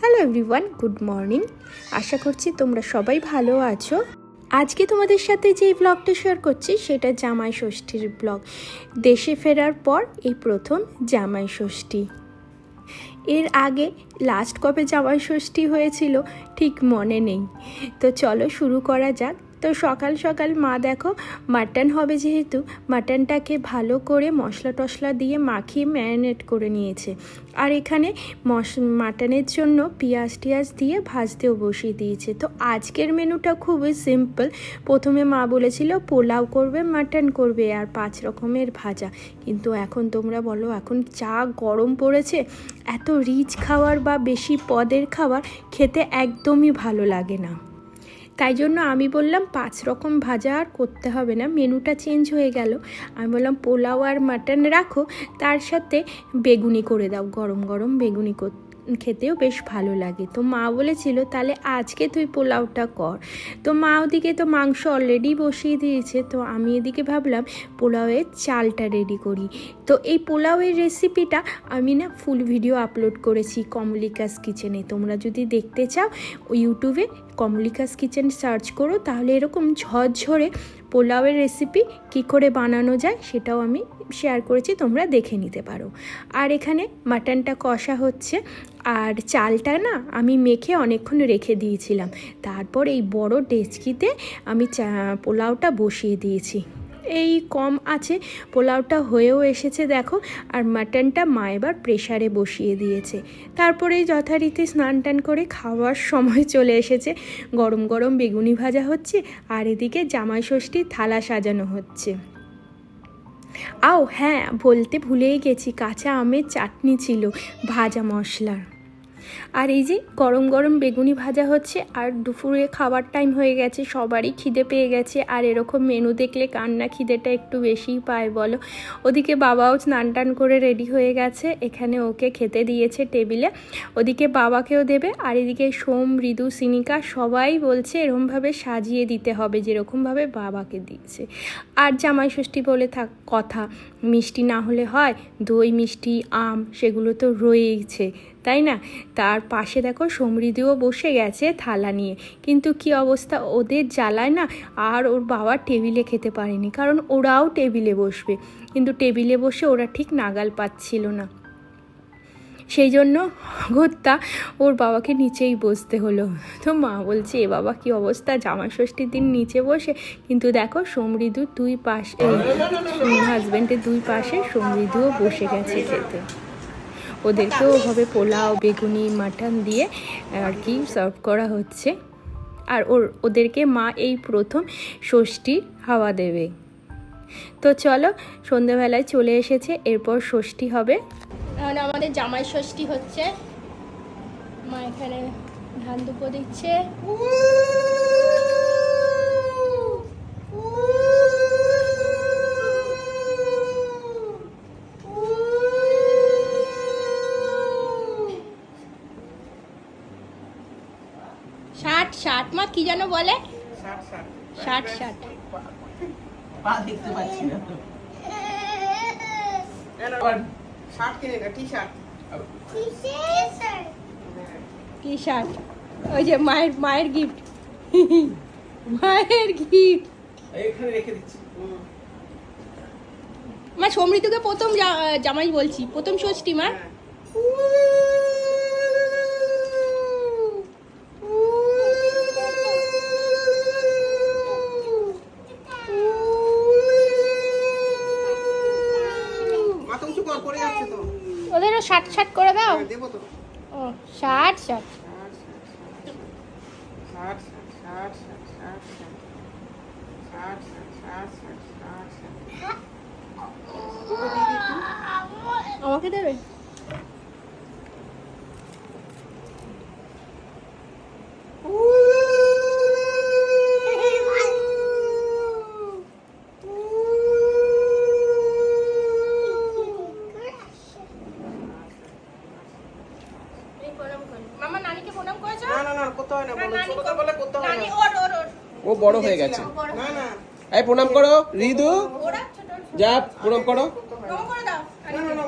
Hello everyone good morning আশা করছি তোমরা সবাই ভালো আছো। আজকে তোমাদের সাথে যে ব্লগটা শেয়ার করছি, সেটা জামাই ষষ্ঠীর ব্লগ দেশে ফেরার পর এই প্রথম জামাই ষষ্ঠী। এর আগে লাস্ট কবে জামাই ষষ্ঠী হয়েছিল, ঠিক মনে নেই। তো চলো শুরু করা যাক। তো সকাল সকাল মা দেখো মাটন হবে যেহেতু মাটনটাকে ভালো করে মশলা টশলা দিয়ে মাখিয়ে ম্যারিনেট করে নিয়েছে। আর এখানে মশ মাটনের জন্য পেঁয়াজ টিয়াজ দিয়ে ভাজতেও বসিয়ে দিয়েছে। তো আজকের মেনুটা খুবই সিম্পল প্রথমে মা বলেছিল, পোলাও করবে মাটন করবে, আর পাঁচ রকমের ভাজা। কিন্তু এখন তোমরা বলো, এখন চা গরম পড়েছে, এত রিচ খাওয়ার বা বেশি পদের খাবার খেতে একদমই ভালো লাগে না। তাই জন্য আমি বললাম পাঁচ রকম ভাজা আর করতে হবে না। মেনুটা চেঞ্জ হয়ে গেল। আমি বললাম পোলাও আর মাটন রাখো, তার সাথে বেগুনি করে দাও, গরম গরম বেগুনি কর খেতেও বেশ ভালো লাগে। তো মা বলেছিল, তাহলে আজকে তুই পোলাওটা কর। তো মা ওদিকে তো মাংস অলরেডি বসিয়ে দিয়েছে, তো আমি এদিকে ভাবলাম, পোলাওয়ের চালটা রেডি করি। তো এই পোলাওয়ের রেসিপিটা আমি না ফুল ভিডিও আপলোড করেছি কমলিকাস কিচেনে তোমরা যদি দেখতে চাও ইউটিউবে কমলিকাস কিচেন সার্চ করো, তাহলে এরকম ঝরঝরে পোলাওয়ের রেসিপি কি করে বানানো যায় সেটাও আমি শেয়ার করেছি, তোমরা দেখে নিতে পারো। আর এখানে মাটনটা কষা হচ্ছে, আর চালটা না আমি মেখে অনেকক্ষণ রেখে দিয়েছিলাম। তারপর এই বড় ডেচকিতে আমি চা, পোলাওটা বসিয়ে দিয়েছি। এই কম আছে, পোলাওটা হয়েও এসেছে দেখো, আর মাটনটা মা এবার প্রেশারে বসিয়ে দিয়েছে। তারপরে যথারীতি স্নান টান করে খাওয়ার সময় চলে এসেছে। গরম গরম বেগুনি ভাজা হচ্ছে, আর এদিকে জামাই ষষ্ঠীর থালা সাজানো হচ্ছে। আও হ্যাঁ বলতে ভুলেই গেছি কাঁচা আমের চাটনি ছিল ভাজা মশলার। আর এই যে গরম গরম বেগুনি ভাজা হচ্ছে, আর দুপুরে খাবার টাইম হয়ে গেছে, সবারই খিদে পেয়ে গেছে, আর এরকম মেনু দেখলে কান্না খিদেটা একটু বেশিই পায় বলো। ওদিকে বাবাও স্নান টান করে রেডি হয়ে গেছে, এখানে ওকে খেতে দিয়েছে টেবিলে ওদিকে বাবাকেও দেবে, আর এদিকে সোম মৃদু সিনিকা সবাই বলছে এরকমভাবে সাজিয়ে দিতে হবে, যেরকমভাবে বাবাকে দিয়েছে। আর জামাই ষষ্ঠী বলে থাক, কথা, মিষ্টি না হলে হয়, দই, মিষ্টি, আম, সেগুলো তো রয়েইছে। তাই না? তার পাশে দেখো সমৃদ্ধিও বসে গেছে থালা নিয়ে। কিন্তু কি অবস্থা? ওদের জ্বালায় না আর ওর বাবা টেবিলে খেতে পারেনি, কারণ ওরাও টেবিলে বসবে। কিন্তু টেবিলে বসে ওরা ঠিক নাগাল পাচ্ছিল না। সেই জন্য ঘুরতা ওর বাবাকে নিচেই বসতে হলো। তো মা বলছে, এ বাবা, কি অবস্থা? জামা ষষ্ঠীর দিন নিচে বসে। কিন্তু দেখো সমৃদ্ধ দুই পাশে হাজব্যান্ডের দুই পাশে সমৃদ্ধও বসে গেছে খেতে। ওদেরকেও হবে পোলাও, বেগুনি, মাটন দিয়ে আর কি সার্ভ করা হচ্ছে। আর ওর, ওদেরকে মা এই প্রথম ষষ্ঠী হাওয়া দেবে। তো চলো সন্ধ্যেবেলায় চলে এসেছে, এরপর ষষ্ঠী হবে। আমাদের জামাই ষষ্ঠী হচ্ছে। মা এখানে ধান দুপো দিচ্ছে। ষাট ষাট মা কি যেন বলে? ষাট ষাট। পা দেখতে পাচ্ছি না। শার্ট কিনে টি শার্ট কি ষাট ওই যে মায়ের মায়ের গিফট মায়ের গিফট এইখানে রেখে দিচ্ছি। মা সমৃদ্ধকে প্রথম জামাই বলছি। প্রথম ষষ্ঠী মা। ওদেরও ষাট ষাট করে দাও? হ্যাঁ, দেবো তো। ও ষাট ষাট আমাকে ষাট প্রণাম মামা নানিকে প্রণাম না না না ছোটটা বলে। নানি ওর ওর ও বড় হয়ে গেছে। না না। এই প্রণাম করো রিদু। যা প্রণাম করো। প্রণাম করে দাও। না না